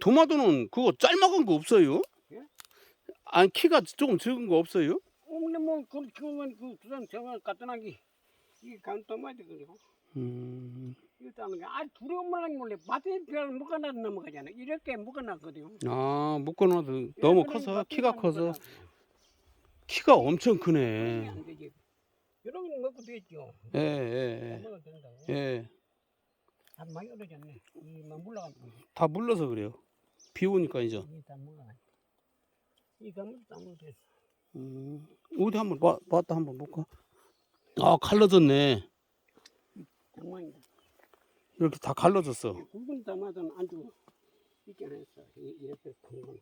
도마도는 그거 짤막한 거 없어요? 예? 아니 키가 조금 적은 거 없어요? 어, 근데 뭐, 그, 지금은 그, 두산 정말 간단하게, 이게 간단하게 그래요. 음, 일단은, 아, 두려움만 몰래, 밭에 별 묶어놔도 넘어가잖아. 이렇게 묶어놨거든요. 아 묶어놔도 너무 커서 키가 커서 키가 엄청 크네. 이런 건 먹고 되죠. 예, 예. 예. 예. 다 많이 얼어졌네. 이만 물러가면 다 물러서 그래요. 비 오니까 이제. 음, 어디 한번 봐, 봤다 한번 볼까? 아 갈라졌네. 이렇게 다 갈라졌어. 굵은 담아서는 안주 있긴 했어. 이- 이렇게 큰 건.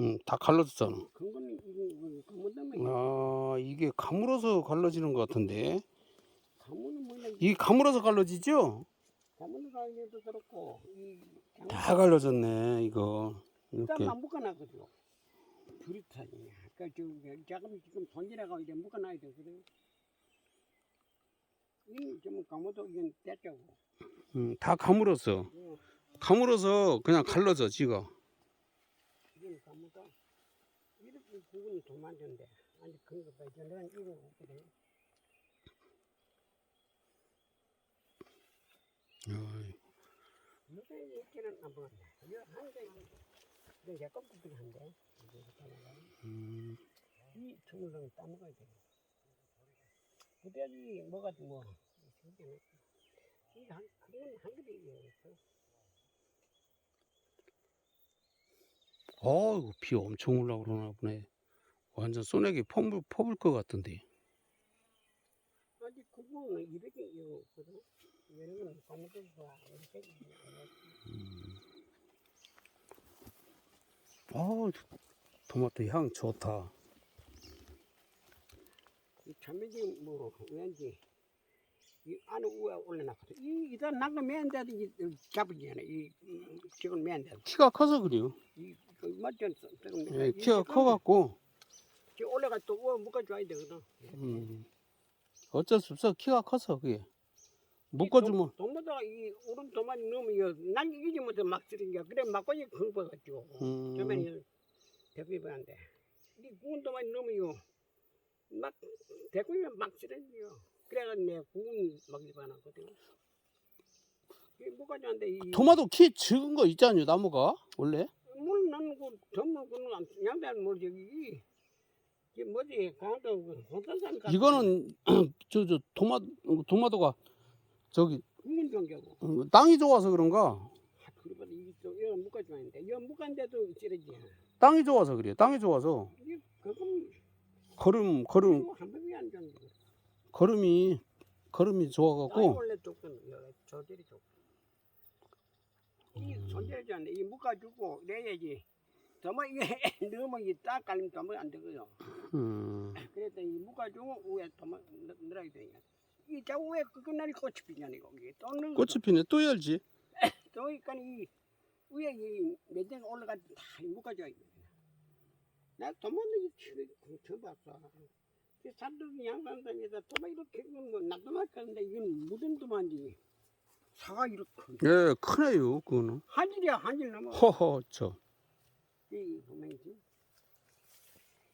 음, 다 갈라졌잖아. 큰 거는 이거 그뭐 때문에 아 이게 가물어서 갈라지는 것 같은데. 뭐냐 이게 가물어서 갈라지죠? 가문을 가기도 그렇고 이 다 갈라졌네 이거. 이렇게. 안 묶어놨거든요. 브리타니. 그러니까 지금 자금 지금 손질해가 이제 묶어놔야 돼 그래. 이좀 가무도 이건 떼자고. 음, 다 가물었어. 어, 가물어서 그냥 갈라져 지가. 이건 가무도 이렇게 부분이 더 만든데 아니 그거 봐. 저는 이거 없거든. 어이, 요새 이렇게는 안 보는데. 이거 한대 이거 제 껍데기 한대. 음, 이 주물러는 따먹어야 돼. 그때지 뭐가 뭐 이한 그건 한 그릇 어이구 비 엄청 올라 그러나 보네. 완전 소나기 퍼블 퍼블 것 같던데. 아직 그거는 이렇게 이거거든. 이런 거는 까먹어서 이렇게 아, 토마토 향 좋다. 이 참외지 뭐 왠지 이 안에 우에 올려놨거든. 이 이다 나가 맨데도 이 잡으잖아. 이 이- 지금 맨데 키가 커서 그래요. 이그 맞전 예, 키가 커갖고 지 올라가 또 우에 묶어줘야 되거든. 음, 어쩔 수 없어. 키가 커서 그게 묶어주면 동무다가 이 오른 도마니 넣으면 난 이기지 못해 막게 그래 막고이 긁어가지고. 음, 처음에는 대구입었는데 이 구운 도마니 넣으면 막 대구이면 막 쓰러지요 그래가 내 구운 막 입어놨거든. 이 뭐가 좋은데 이 토마토 키 적은 거 있잖아요. 나무가? 원래. 물 넣는 거 전부 그는 양대는 뭘 저기. 이게 뭐지? 강도 그 혼산산 같은 이거는 저저 토마 토마토가 저기 구운 종교고 어, 땅이 좋아서 그런가? 아, 그러다 이게 또 이거 묶어줘야 되는데 이거 묶었는데도 쓰러지 땅이 좋아서 그래요. 땅이 좋아서 이게 그건 걸음 걸음 한 번이 안 좋은 거. 걸음이 걸음이 좋아갖고 원래 조건 저들이 좋고. 이 음. 손질하지 않네. 이 묶어주고 내야지. 더뭐 이게 너무 이딱 깔리면 더뭐 안 되거든. 음, 그래서 이 묶어주고 위에 더뭐 늘어야 되냐. 이저 위에 끝날이 꽃이 피냐니 거기 또 넣어. 꽃이 피네. 또 열지. 또 이까 이 위에 이 매장 올라가 다 묶어줘야 돼. 나 도마는 이 치를 처음 봤어. 이 산들 양산단에다 도마 이렇게 뭐 낙도만 하는데 이건 묻은 도마인지 사가 이렇게 큰. 예, 크네요. 그거는. 한질이야 한질 넘어. 허허 저 이 도마이지.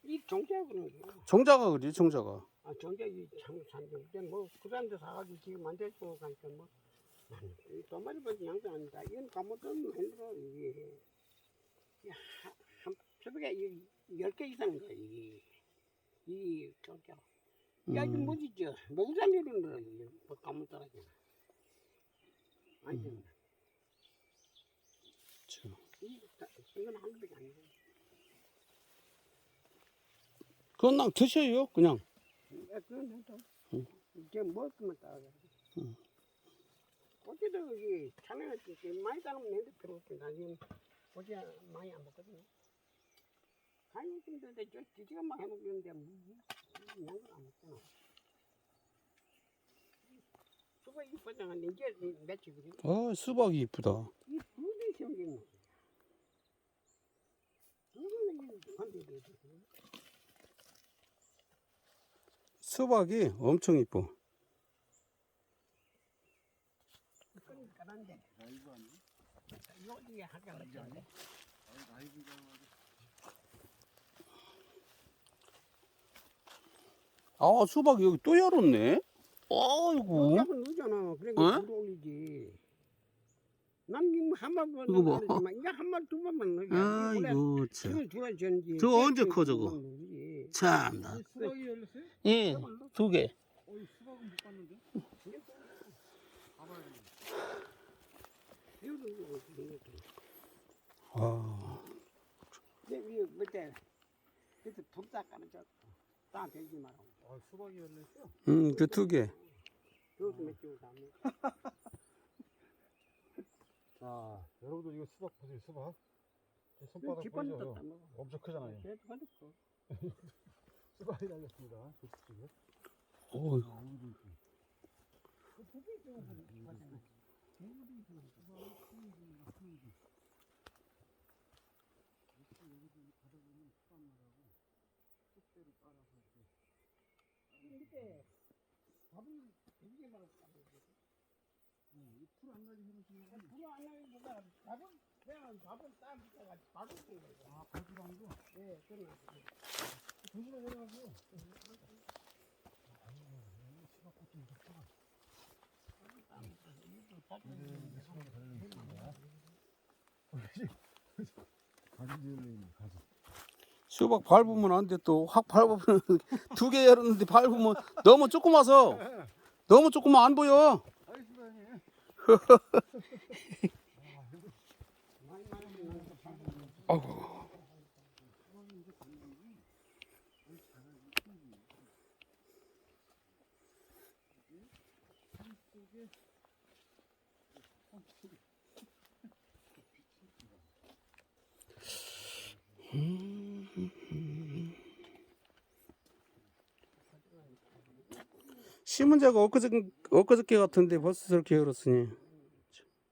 이 종자 그런 거. 정자가 그지 정자가. 아 종자 이참 산들. 근데 뭐그 사람들 사가지고 지금 만들고 가니까 뭐. 보지 양도 아니다. 이건 가면은 힘들어 이게. 한 새벽에 이열개 이상 거 이. 이 종자. 야, 이거 음. 뭐지, 저, 몽산 이런 거, 뭐, 가면 따라잖아. 아니, 음. 이, 이건 한 개밖에 안 돼. 그건 난 드셔요 그냥. 야, 그건 해도. 음. 이제 것만 따라가. 음. 어제도 여기 참외가 많이 따르면 내도 필요 없고, 나중에 어제 많이 안 먹거든. 간이 좀 되는데, 저, 지지가 막 해먹는데, 양은 안 먹잖아. 수박 이 포장한데, 이제 며칠이거든. 아 수박이 이쁘다. 이 두개 생긴 거. 두개는 건드려야 돼. 수박이 엄청 이뻐. 아 수박 여기 또 열었네. 아이고. 늦잖아. 어? 그러니까 올리지. 한 번만 이제 한 번, 두 번만 넣어야 아이고 참. 저거 언제 커, 저거? 열렸어요? 예, 두 개. 아, 저땅 대지 말고. 아 수박이 열렸어? 음, 그 두 개. 몇 개고. 자 여러분들 이거 수박 보세요 수박. 이 손바닥 보이죠? 엄청 크잖아요. 그래도 그렇고. 수박이 달렸습니다. 그쪽에. 어이구. 불안 나기보다 밥은 그냥 밥은 땀 붙어가 밥은 뜬거 야. 아 발주한 거. 네, 끝나. 조심해 내려가고. 가지 열리네 가지. 수박 밟으면 안 돼 또 확 밟으면 두 개 열었는데 밟으면 너무 조그마서 너무 조그마 안 보여. 아이고. 심은 자가 엊그저께, 엊그저께 같은데 벌써 저렇게 열었으니